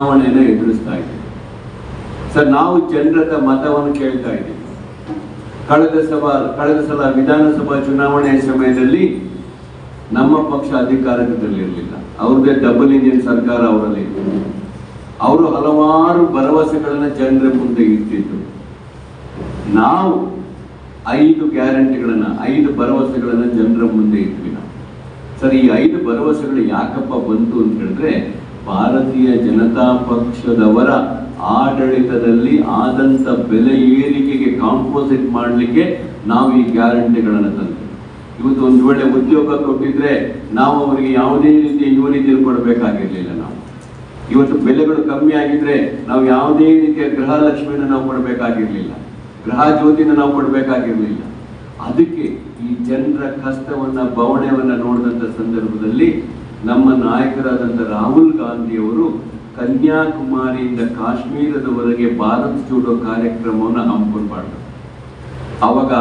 ಚುನಾವಣೆಯನ್ನು ಎದುರಿಸ್ತಾ ಇದ್ದೀವಿ. ಸರ್, ನಾವು ಜನರ ಮತವನ್ನು ಕೇಳ್ತಾ ಇದ್ದೀವಿ. ಕಳೆದ ಸಭಾ ಕಳೆದ ಸಲ ವಿಧಾನಸಭಾ ಚುನಾವಣೆಯ ಸಮಯದಲ್ಲಿ ನಮ್ಮ ಪಕ್ಷ ಅಧಿಕಾರದಲ್ಲಿರಲಿಲ್ಲ ಅವ್ರದ್ದೇ ಡಬಲ್ ಇಂಜಿನ್ ಸರ್ಕಾರ ಅವರಲ್ಲಿ. ಅವರು ಹಲವಾರು ಭರವಸೆಗಳನ್ನ ಜನರ ಮುಂದೆ ಇಟ್ಟಿದ್ದು ನಾವು ಐದು ಗ್ಯಾರಂಟಿಗಳನ್ನ, ಐದು ಭರವಸೆಗಳನ್ನ ಜನರ ಮುಂದೆ ಇಟ್ವಿ ನಾವು ಸರ್, ಈ ಐದು ಭರವಸೆಗಳು ಯಾಕಪ್ಪ ಬಂತು ಅಂತ ಹೇಳಿದ್ರೆ ಭಾರತೀಯ ಜನತಾ ಪಕ್ಷದವರ ಆಡಳಿತದಲ್ಲಿ ಆದಂತ ಬೆಲೆ ಏರಿಕೆಗೆ ಕಾಂಪೋಸಿಟ್ ಮಾಡಲಿಕ್ಕೆ ನಾವು ಈ ಗ್ಯಾರಂಟಿಗಳನ್ನು ತಂದೆ ಇವತ್ತು ಒಂದು ವೇಳೆ ಉದ್ಯೋಗ ಕೊಟ್ಟಿದ್ರೆ ನಾವು ಅವರಿಗೆ ಯಾವುದೇ ರೀತಿಯ ಯುವರಿತಿಯನ್ನು ಕೊಡಬೇಕಾಗಿರಲಿಲ್ಲ ನಾವು. ಇವತ್ತು ಬೆಲೆಗಳು ಕಮ್ಮಿ ಆಗಿದ್ರೆ ನಾವು ಯಾವುದೇ ರೀತಿಯ ಗೃಹಲಕ್ಷ್ಮಿಯನ್ನು ನಾವು ಕೊಡಬೇಕಾಗಿರಲಿಲ್ಲ. ಗೃಹ ಜ್ಯೋತಿನ ನಾವು ಕೊಡಬೇಕಾಗಿರಲಿಲ್ಲ. ಅದಕ್ಕೆ ಈ ಜನರ ಕಷ್ಟವನ್ನ ಬವಣೆಯನ್ನ ನೋಡಿದಂತ ಸಂದರ್ಭದಲ್ಲಿ ನಮ್ಮ ನಾಯಕರಾದಂಥ ರಾಹುಲ್ ಗಾಂಧಿಯವರು ಕನ್ಯಾಕುಮಾರಿಯಿಂದ ಕಾಶ್ಮೀರದವರೆಗೆ ಭಾರತ್ ಜೋಡೋ ಕಾರ್ಯಕ್ರಮವನ್ನು ಹಮ್ಮಿಕೊಂಡು ಅವಾಗ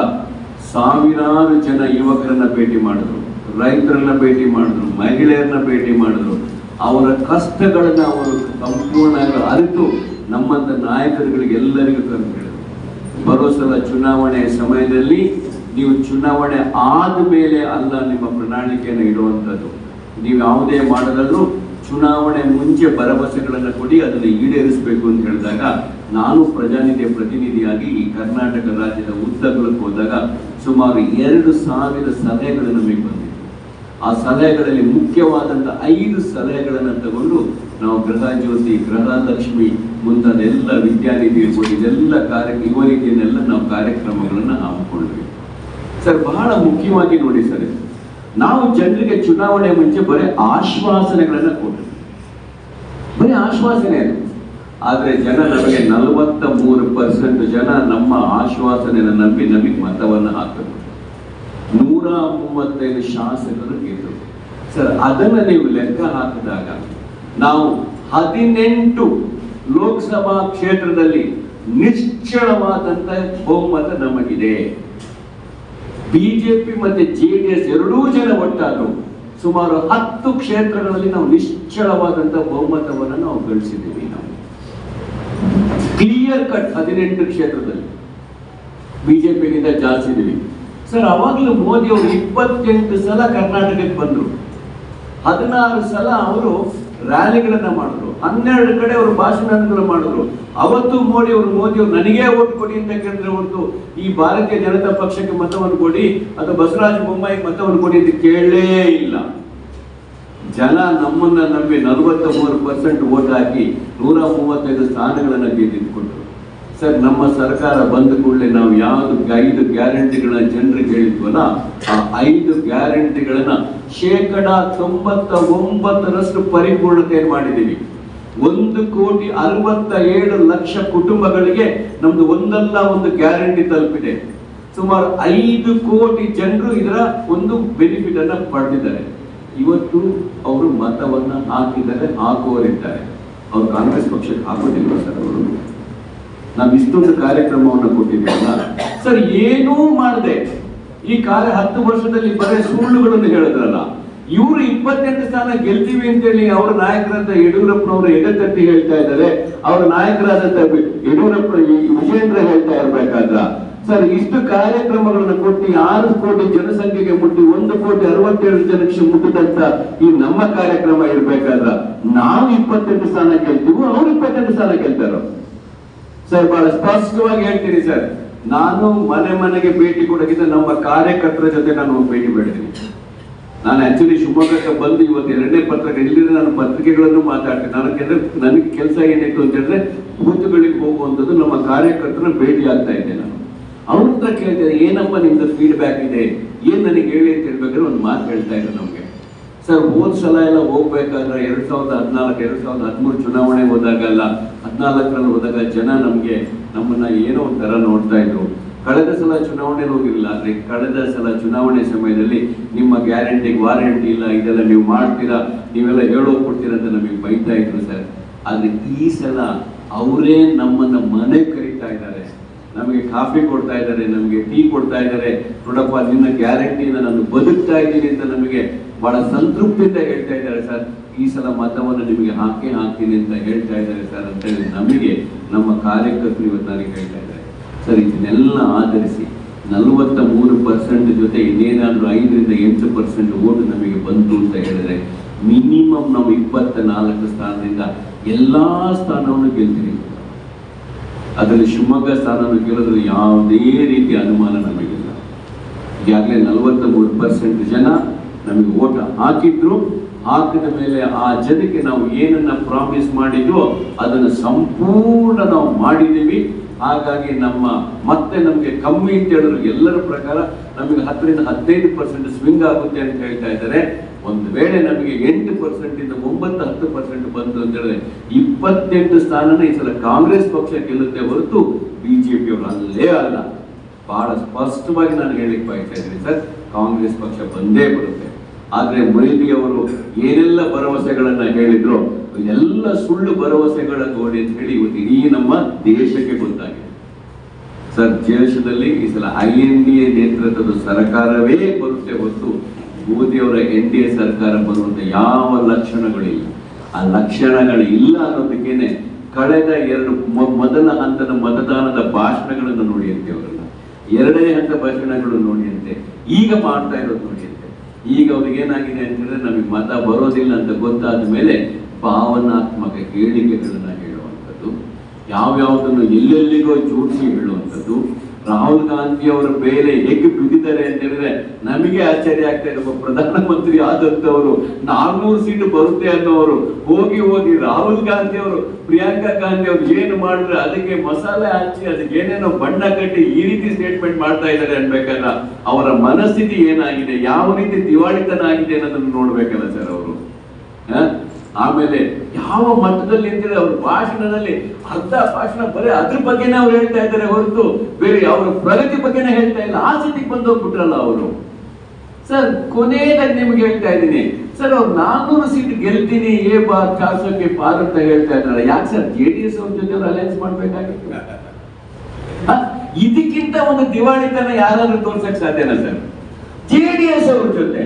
ಸಾವಿರಾರು ಜನ ಯುವಕರನ್ನ ಭೇಟಿ ಮಾಡಿದ್ರು, ರೈತರನ್ನ ಭೇಟಿ ಮಾಡಿದ್ರು, ಮಹಿಳೆಯರನ್ನ ಭೇಟಿ ಮಾಡಿದ್ರು. ಅವರ ಕಷ್ಟಗಳನ್ನ ಅವರು ಸಂಪೂರ್ಣ ಅರಿತು ನಮ್ಮಂಥ ನಾಯಕರುಗಳಿಗೆಲ್ಲರಿಗೂ ಎಲ್ಲರಿಗೂ ಹೇಳಿದ್ರು. ಬರೋ ಸಲ ಚುನಾವಣೆ ಸಮಯದಲ್ಲಿ ನೀವು ಚುನಾವಣೆ ಆದ ಮೇಲೆ ಅಲ್ಲ ನಿಮ್ಮ ಪ್ರಣಾಳಿಕೆಯನ್ನು ಇಡುವಂಥದ್ದು. ನೀವು ಯಾವುದೇ ಮಾಡದಲ್ಲೂ ಚುನಾವಣೆ ಮುಂಚೆ ಭರವಸೆಗಳನ್ನು ಕೊಡಿ, ಅದನ್ನು ಈಡೇರಿಸಬೇಕು ಅಂತ ಹೇಳಿದಾಗ ನಾನು ಪ್ರಜಾನಿಧಿಯ ಪ್ರತಿನಿಧಿಯಾಗಿ ಈ ಕರ್ನಾಟಕ ರಾಜ್ಯದ ಉದ್ದಗಳಕ್ಕೆ ಹೋದಾಗ ಸುಮಾರು ಎರಡು ಸಾವಿರ ಸಲಹೆಗಳನ್ನು ನಮಗೆ ಬಂದಿದೆ ಆ ಸಲಹೆಗಳಲ್ಲಿ ಮುಖ್ಯವಾದಂಥ ಐದು ಸಲಹೆಗಳನ್ನು ತಗೊಂಡು ನಾವು ಗೃಹ ಜ್ಯೋತಿ ಗೃಹಲಕ್ಷ್ಮಿ ಮುಂತಾದ ಎಲ್ಲ ವಿದ್ಯಾನಿಧಿ ಇದೆಲ್ಲ ಕಾರ್ಯ, ಯುವ ರೀತಿಯನ್ನೆಲ್ಲ ನಾವು ಕಾರ್ಯಕ್ರಮಗಳನ್ನು ಹಮ್ಮಿಕೊಂಡ್ವಿ ಸರ್, ಬಹಳ ಮುಖ್ಯವಾಗಿ ನೋಡಿ ಸರ್. ನಾವು ಜನರಿಗೆ ಚುನಾವಣೆ ಮುಂಚೆ ಬರೀ ಆಶ್ವಾಸನೆಗಳನ್ನ ಕೊಟ್ಟರು. ಬರೀ ಆಶ್ವಾಸನೆ ಅದು. ಆದ್ರೆ ಜನ ನಮಗೆ ನಲವತ್ತ ಮೂರು ಪರ್ಸೆಂಟ್ ಜನ ನಮ್ಮ ಆಶ್ವಾಸನೆಯನ್ನು ನಂಬಿ ನಮಗೆ ಮತವನ್ನು ಹಾಕಿದ್ರು ನೂರ ಮೂವತ್ತೈದು ಶಾಸಕರು ಗೆದ್ದರು. ಸರ್, ಅದನ್ನ ನೀವು ಲೆಕ್ಕ ಹಾಕಿದಾಗ ನಾವು ಹದಿನೆಂಟು ಲೋಕಸಭಾ ಕ್ಷೇತ್ರದಲ್ಲಿ ನಿಶ್ಚಳವಾದಂತ ಬಹುಮತ ನಮಗಿದೆ. ಬಿಜೆಪಿ ಮತ್ತೆ ಎಸ್ ಎರಡೂ ಜನ ಒಟ್ಟಾದ್ರು ಸುಮಾರು ಹತ್ತು ಕ್ಷೇತ್ರಗಳಲ್ಲಿ ನಾವು ನಿಶ್ಚಳವಾದಂತಹ ಬಹುಮತವನ್ನು ನಾವು ಗಳಿಸಿದ್ದೀವಿ ನಾವು. ಕ್ಲಿಯರ್ ಕಟ್ ಹದಿನೆಂಟು ಕ್ಷೇತ್ರದಲ್ಲಿ ಬಿಜೆಪಿಗಿಂತ ಜಾಸ್ತಿ ಇದೀವಿ. ಸರ್ ಅವಾಗಲೂ ಮೋದಿ ಅವರು ಇಪ್ಪತ್ತೆಂಟು ಸಲ ಕರ್ನಾಟಕಕ್ಕೆ ಬಂದರು. ಹದಿನಾರು ಸಲ ಅವರು ರ್ಯಾಲಿಗಳನ್ನ ಮಾಡಿದ್ರು. ಹನ್ನೆರಡು ಕಡೆ ಅವರು ಭಾಷಣಗಳು ಮಾಡಿದ್ರು. ಅವತ್ತು ಮೋದಿ ಅವರು ಮೋದಿ ಅವರು ನನಗೇ ಓಟ್ ಕೊಡಿ ಅಂತ ಕೇಳಿದ್ರೆ ಒಂದು ಈ ಭಾರತೀಯ ಜನತಾ ಪಕ್ಷಕ್ಕೆ ಮತವನ್ನು ಕೊಡಿ ಅಥವಾ ಬಸವರಾಜ ಬೊಮ್ಮಾಯಿಗೆ ಮತವನ್ನು ಕೊಡಿ ಅಂತ ಕೇಳಲೇ ಇಲ್ಲ. ಜನ ನಮ್ಮನ್ನ ನಂಬಿ ನಲವತ್ತ ಮೂರು ಪರ್ಸೆಂಟ್ ಓಟ್ ಹಾಕಿ ನೂರ ಮೂವತ್ತೈದು ಸ್ಥಾನಗಳನ್ನು ಗೆದ್ದಿಟ್ಕೊಟ್ರು ಸರ್, ನಮ್ಮ ಸರ್ಕಾರ ಬಂದ ಕೂಡಲೇ ನಾವು ಯಾವುದು ಐದು ಗ್ಯಾರಂಟಿಗಳನ್ನ ಜನರಿಗೆ ಹೇಳಿದ್ವಲ್ಲ, ಆ ಐದು ಗ್ಯಾರಂಟಿಗಳನ್ನ ಶೇಕಡ ತೊಂಬತ್ತ ಒಂಬತ್ತರಷ್ಟು ಪರಿಪೂರ್ಣತೆ ಮಾಡಿದ್ದೀವಿ. ಒಂದು ಕೋಟಿ ಅರವತ್ತ ಏಳು ಲಕ್ಷ ಕುಟುಂಬಗಳಿಗೆ ನಮ್ದು ಒಂದಲ್ಲ ಒಂದು ಗ್ಯಾರಂಟಿ ತಲುಪಿದೆ. ಸುಮಾರು ಐದು ಕೋಟಿ ಜನರು ಇದರ ಒಂದು ಬೆನಿಫಿಟ್ ಅನ್ನ ಪಡೆದಿದ್ದಾರೆ. ಇವತ್ತು ಅವರು ಮತವನ್ನ ಹಾಕಿದ್ದಾರೆ ಹಾಕುವರಿದ್ದಾರೆ ಅವ್ರು ಕಾಂಗ್ರೆಸ್ ಪಕ್ಷಕ್ಕೆ ಹಾಕೋದಿಲ್ಲ ಸರ್ ಅವರು? ನಾವು ಇಷ್ಟೊಂದು ಕಾರ್ಯಕ್ರಮವನ್ನು ಕೊಟ್ಟಿದ್ದೀವಲ್ಲ? ಸರ್, ಏನೂ ಮಾಡದೆ. ಈ ಕಾರ್ಯ ಹತ್ತು ವರ್ಷದಲ್ಲಿ ಬರೀ ಸುಳ್ಳುಗಳನ್ನು ಹೇಳಿದ್ರಲ್ಲ. ಇವರು ಇಪ್ಪತ್ತೆಂಟು ಸ್ಥಾನ ಗೆಲ್ತೀವಿ ಅಂತೇಳಿ ಅವರ ನಾಯಕರಾದ ಯಡಿಯೂರಪ್ಪನವರು ಎಡತಟ್ಟಿ ಹೇಳ್ತಾ ಇದ್ದಾರೆ. ಅವರ ನಾಯಕರಾದಂತ ಯಡಿಯೂರಪ್ಪ ವಿಜೇಂದ್ರ ಹೇಳ್ತಾ ಇರ್ಬೇಕಾದ್ರ. ಸರ್, ಇಷ್ಟು ಕಾರ್ಯಕ್ರಮಗಳನ್ನು ಕೊಟ್ಟು ಆರು ಕೋಟಿ ಜನಸಂಖ್ಯೆಗೆ ಮುಟ್ಟಿ ಒಂದು ಕೋಟಿ ಅರವತ್ತೇಳು ಜನಕ್ಕೆ ಮುಟ್ಟಿದಂತ ಈ ನಮ್ಮ ಕಾರ್ಯಕ್ರಮ ಇರ್ಬೇಕಾದ್ರ ನಾವು ಇಪ್ಪತ್ತೆಂಟು ಸ್ಥಾನ ಗೆಲ್ತೀವೋ ಅವ್ರು ಇಪ್ಪತ್ತೆಂಟು ಸ್ಥಾನ ಗೆಲ್ತಾರೋ? ಸರ್, ಬಹಳ ಸ್ಪಷ್ಟವಾಗಿ ಹೇಳ್ತೀನಿ ಸರ್. ನಾನು ಮನೆ ಮನೆಗೆ ಭೇಟಿ ಕೊಡೋಕ್ಕಿಂತ ನಮ್ಮ ಕಾರ್ಯಕರ್ತರ ಜೊತೆ ನಾನು ಭೇಟಿ ಬೇಡ್ತೀನಿ ನಾನು ಆಕ್ಚುಲಿ ಶಿವಮೊಗ್ಗಕ್ಕೆ ಬಂದು ಇವತ್ತು ಎರಡನೇ ಪತ್ರಿಕೆ ಇಲ್ಲಿಂದ ನಾನು ಪತ್ರಿಕೆಗಳನ್ನು ಮಾತಾಡ್ತೀನಿ. ನನಗೆ ನನಗೆ ಕೆಲಸ ಏನಿತ್ತು ಅಂತ ಹೇಳಿದ್ರೆ ಬೂತ್ಗಳಿಗೆ ಹೋಗುವಂಥದ್ದು ನಮ್ಮ ಕಾರ್ಯಕರ್ತನ ಭೇಟಿ ಆಗ್ತಾ ಇದ್ದೆ ನಾನು. ಅವ್ರ ಹತ್ರ ಕೇಳ್ತಾರೆ ಏನಪ್ಪ ನಿಮ್ದು ಫೀಡ್ಬ್ಯಾಕ್ ಇದೆ? ಏನ್ ನನಗೆ ಹೇಳಿ ಅಂತ ಹೇಳ್ಬೇಕಾದ್ರೆ ಒಂದು ಮಾತು ಹೇಳ್ತಾ ಇದ್ರು ನಮಗೆ. ಸರ್ ಹೋದ್ ಸಲ ಎಲ್ಲ ಹೋಗ್ಬೇಕಾದ್ರೆ ಎರಡ್ ಸಾವಿರದ ಹದಿನಾಲ್ಕು, ಎರಡ್ ಸಾವಿರದ ಹದಿಮೂರು ಚುನಾವಣೆ ಹೋದಾಗಲ್ಲ ಹದಿನಾಲ್ಕರಲ್ಲಿ ಹೋದಾಗ ಜನ ನಮ್ಗೆ ನಮ್ಮನ್ನ ಏನೋ ಒಂಥರ ನೋಡ್ತಾ ಇದ್ರು. ಕಳೆದ ಸಲ ಚುನಾವಣೆ ಹೋಗಿರಲಿಲ್ಲ, ಆದ್ರೆ ಕಳೆದ ಸಲ ಚುನಾವಣೆ ಸಮಯದಲ್ಲಿ ನಿಮ್ಮ ಗ್ಯಾರಂಟಿ, ವಾರಂಟಿ ಇಲ್ಲ, ಇದೆಲ್ಲ ನೀವು ಮಾಡ್ತೀರಾ, ನೀವೆಲ್ಲ ಹೇಳೋ ಕೊಡ್ತೀರಾ ಅಂತ ನಮಗೆ ಬೈತಾ ಇದ್ರು ಸರ್. ಆದ್ರೆ ಈ ಸಲ ಅವರೇ ನಮ್ಮನ್ನ ಮನೆ ಕರೀತಾ ಇದ್ದಾರೆ. ನಮಗೆ ಕಾಫಿ ಕೊಡ್ತಾ ಇದ್ದಾರೆ, ನಮಗೆ ಟೀ ಕೊಡ್ತಾ ಇದ್ದಾರೆ. ನೋಡಪ್ಪ, ನಿನ್ನ ಗ್ಯಾರಂಟಿಯಿಂದ ನಾನು ಬದುಕ್ತಾ ಇದ್ದೀನಿ ಅಂತ ನಮಗೆ ಬಹಳ ಸಂತೃಪ್ತಿಯಿಂದ ಹೇಳ್ತಾ ಇದ್ದಾರೆ ಸರ್. ಈ ಸಲ ಮತವನ್ನು ನಿಮಗೆ ಹಾಕಿ ಹಾಕ್ತೀನಿ ಅಂತ ಹೇಳ್ತಾ ಇದ್ದಾರೆ ಸರ್ ಅಂತ ಹೇಳಿ ನಮಗೆ ನಮ್ಮ ಕಾರ್ಯಕರ್ತರು ಇವತ್ತು ನನಗೆ ಹೇಳ್ತಾ ಇದ್ದಾರೆ. ಸರ್, ಇದನ್ನೆಲ್ಲ ಆಧರಿಸಿ ನಲವತ್ತ ಮೂರು ಪರ್ಸೆಂಟ್ ಜೊತೆ ಇನ್ನೇನಾದ್ರೂ ಐದರಿಂದ ಎಂಟು ಪರ್ಸೆಂಟ್ ಓಟು ನಮಗೆ ಬಂತು ಅಂತ ಹೇಳಿದ್ರೆ ಮಿನಿಮಮ್ ನಾವು ಇಪ್ಪತ್ತ ನಾಲ್ಕು ಸ್ಥಾನದಿಂದ ಎಲ್ಲಾ ಸ್ಥಾನವನ್ನು ಗೆಲ್ತೀವಿ. ಅದರಲ್ಲಿ ಶಿವಮೊಗ್ಗ ಸ್ಥಾನವನ್ನು ಗೆಲ್ಲೋದ್ರಲ್ಲಿ ಯಾವುದೇ ರೀತಿಯ ಅನುಮಾನ ನಮಗಿಲ್ಲ. ಈಗಾಗಲೇ ನಲವತ್ತ ಮೂರು ಪರ್ಸೆಂಟ್ ಜನ ನಮಗೆ ಓಟ ಹಾಕಿದ್ರು. ಹಾಕಿದ ಮೇಲೆ ಆ ಜನಕ್ಕೆ ನಾವು ಏನನ್ನ ಪ್ರಾಮಿಸ್ ಮಾಡಿದ್ವೋ ಅದನ್ನು ಸಂಪೂರ್ಣ ನಾವು ಮಾಡಿದ್ದೀವಿ. ಹಾಗಾಗಿ ನಮ್ಮ ಮತ್ತೆ ನಮಗೆ ಕಮ್ಮಿ ಅಂತ ಹೇಳಿದ್ರು ಎಲ್ಲರ ಪ್ರಕಾರ ನಮಗೆ ಹತ್ತರಿಂದ ಹದಿನೈದು ಪರ್ಸೆಂಟ್ ಸ್ವಿಂಗ್ ಆಗುತ್ತೆ ಅಂತ ಹೇಳ್ತಾ ಇದ್ದಾರೆ. ಒಂದು ವೇಳೆ ನಮಗೆ ಎಂಟು ಪರ್ಸೆಂಟ್ ಇಂದ ಒಂಬತ್ತು ಹತ್ತು ಪರ್ಸೆಂಟ್ ಬಂತು ಅಂತ ಹೇಳಿದ್ರೆ ಇಪ್ಪತ್ತೆಂಟು ಸ್ಥಾನನ ಈ ಸಲ ಕಾಂಗ್ರೆಸ್ ಪಕ್ಷ ಗೆಲ್ಲುತ್ತೆ ಹೊರತು ಬಿಜೆಪಿ ಅವರು ಅಲ್ಲೇ ಅಲ್ಲ. ಬಹಳ ಸ್ಪಷ್ಟವಾಗಿ ನಾನು ಹೇಳಿಕ್ ಬಯಸ್ತಾ ಇದ್ದೀನಿ ಸರ್, ಕಾಂಗ್ರೆಸ್ ಪಕ್ಷ ಬಂದೇ ಬರುತ್ತೆ. ಆದ್ರೆ ಮೊಯ್ಲಿ ಅವರು ಏನೆಲ್ಲ ಭರವಸೆಗಳನ್ನ ಹೇಳಿದ್ರು ಎಲ್ಲ ಸುಳ್ಳು ಭರವಸೆಗಳ ಗೋಡೆ ಅಂತ ಹೇಳಿ ಇವತ್ತು ಇಡೀ ನಮ್ಮ ದೇಶಕ್ಕೆ ಗೊತ್ತಾಗಿದೆ. ಸರ್, ದೇಶದಲ್ಲಿ ಈ ಸಲ ಐ ಎನ್ ಡಿ ಎ ನೇತೃತ್ವದ ಸರ್ಕಾರವೇ ಬರುತ್ತೆ ಹೊತ್ತು ಮೋದಿಯವರ ಎನ್ ಡಿ ಎ ಸರ್ಕಾರ ಬರುವಂತ ಯಾವ ಲಕ್ಷಣಗಳಿಲ್ಲ. ಆ ಲಕ್ಷಣಗಳು ಇಲ್ಲ ಅನ್ನೋದಕ್ಕೇನೆ ಕಳೆದ ಎರಡು ಮೊದಲ ಹಂತದ ಮತದಾನದ ಭಾಷಣಗಳನ್ನು ನೋಡಿಯಂತೆ ಅವರನ್ನ. ಎರಡನೇ ಹಂತ ಭಾಷಣಗಳು ನೋಡಿಯಂತೆ ಈಗ ಮಾಡ್ತಾ ಇರೋದು ನೋಡಿಯಂತೆ ಈಗ ಅವ್ರಿಗೆ ಏನಾಗಿದೆ ಅಂತ ಹೇಳಿದ್ರೆ ನಮಗೆ ಮತ ಬರೋದಿಲ್ಲ ಅಂತ ಗೊತ್ತಾದ ಮೇಲೆ ಭಾವನಾತ್ಮಕ ಕೇಳಿಕೆಗಳನ್ನ ಹೇಳುವಂಥದ್ದು, ಯಾವ್ಯಾವುದನ್ನು ಎಲ್ಲೆಲ್ಲಿಗೋ ಜೋಡಿಸಿ ಹೇಳುವಂಥದ್ದು ರಾಹುಲ್ ಗಾಂಧಿ ಅವರ ಮೇಲೆ ಹೇಗೆ ಬಿದ್ದಿದ್ದಾರೆ ಅಂತ ಹೇಳಿದ್ರೆ ನಮಗೆ ಆಶ್ಚರ್ಯ ಆಗ್ತಾ ಇದೆ ಪ್ರಧಾನಮಂತ್ರಿ ಆದಂತವರು ನಾಲ್ನೂರು ಸೀಟು ಬರುತ್ತೆ ಅನ್ನೋರು, ಹೋಗಿ ಹೋಗಿ ರಾಹುಲ್ ಗಾಂಧಿ ಅವರು ಪ್ರಿಯಾಂಕಾ ಗಾಂಧಿ ಅವರು ಏನು ಮಾಡಿದ್ರೆ ಅದಕ್ಕೆ ಮಸಾಲೆ ಹಚ್ಚಿ ಅದಕ್ಕೆ ಏನೇನೋ ಬಣ್ಣ ಕಟ್ಟಿ ಈ ರೀತಿ ಸ್ಟೇಟ್ಮೆಂಟ್ ಮಾಡ್ತಾ ಇದ್ದಾರೆ ಅನ್ಬೇಕಲ್ಲ ಅವರ ಮನಸ್ಥಿತಿ ಏನಾಗಿದೆ, ಯಾವ ರೀತಿ ದಿವಾಳಿತನ ಆಗಿದೆ ಅನ್ನೋದನ್ನು ನೋಡ್ಬೇಕಲ್ಲ ಸರ್ ಅವರು? ಆಮೇಲೆ ಯಾವ ಮಟ್ಟದಲ್ಲಿ ಅಂತಿದೆ ಅವ್ರ ಭಾಷಣದಲ್ಲಿ ಅರ್ಧ ಭಾಷಣ ಬರೀ ಅದ್ರ ಬಗ್ಗೆನೇ ಅವ್ರು ಹೇಳ್ತಾ ಇದ್ದಾರೆ ಹೊರತು ಬೇರೆ ಅವರ ಪ್ರಗತಿ ಬಗ್ಗೆನೇ ಹೇಳ್ತಾ ಇಲ್ಲ. ಆ ಸ್ಥಿತಿಗೆ ಬಂದೋಗ್ಬಿಟ್ರಲ್ಲ ಅವರು. ಸರ್, ಕೊನೆಯದಾಗಿ ನಿಮ್ಗೆ ಹೇಳ್ತಾ ಇದ್ದೀನಿ. ಸರ್, ಅವ್ರು ನಾನ್ನೂರು ಸೀಟ್ ಗೆಲ್ತೀನಿ, ಏ ಬಾ ಕಾಸೋಕೆ ಪಾರ್ ಅಂತ ಹೇಳ್ತಾ ಇದ್ದಾರೆ. ಯಾಕೆ ಸರ್? ಜೆ ಡಿ ಎಸ್ ಅವ್ರ ಜೊತೆ ಅಲಯನ್ಸ್ ಮಾಡ್ಬೇಕಾಗಿತ್ತು? ಇದಕ್ಕಿಂತ ಒಂದು ದಿವಾಳಿತನ ಯಾರಾದ್ರೂ ತೋರ್ಸಕ್ ಸಾಧ್ಯನಾ ಸರ್? ಜೆ ಡಿ ಎಸ್ ಅವ್ರ ಜೊತೆ.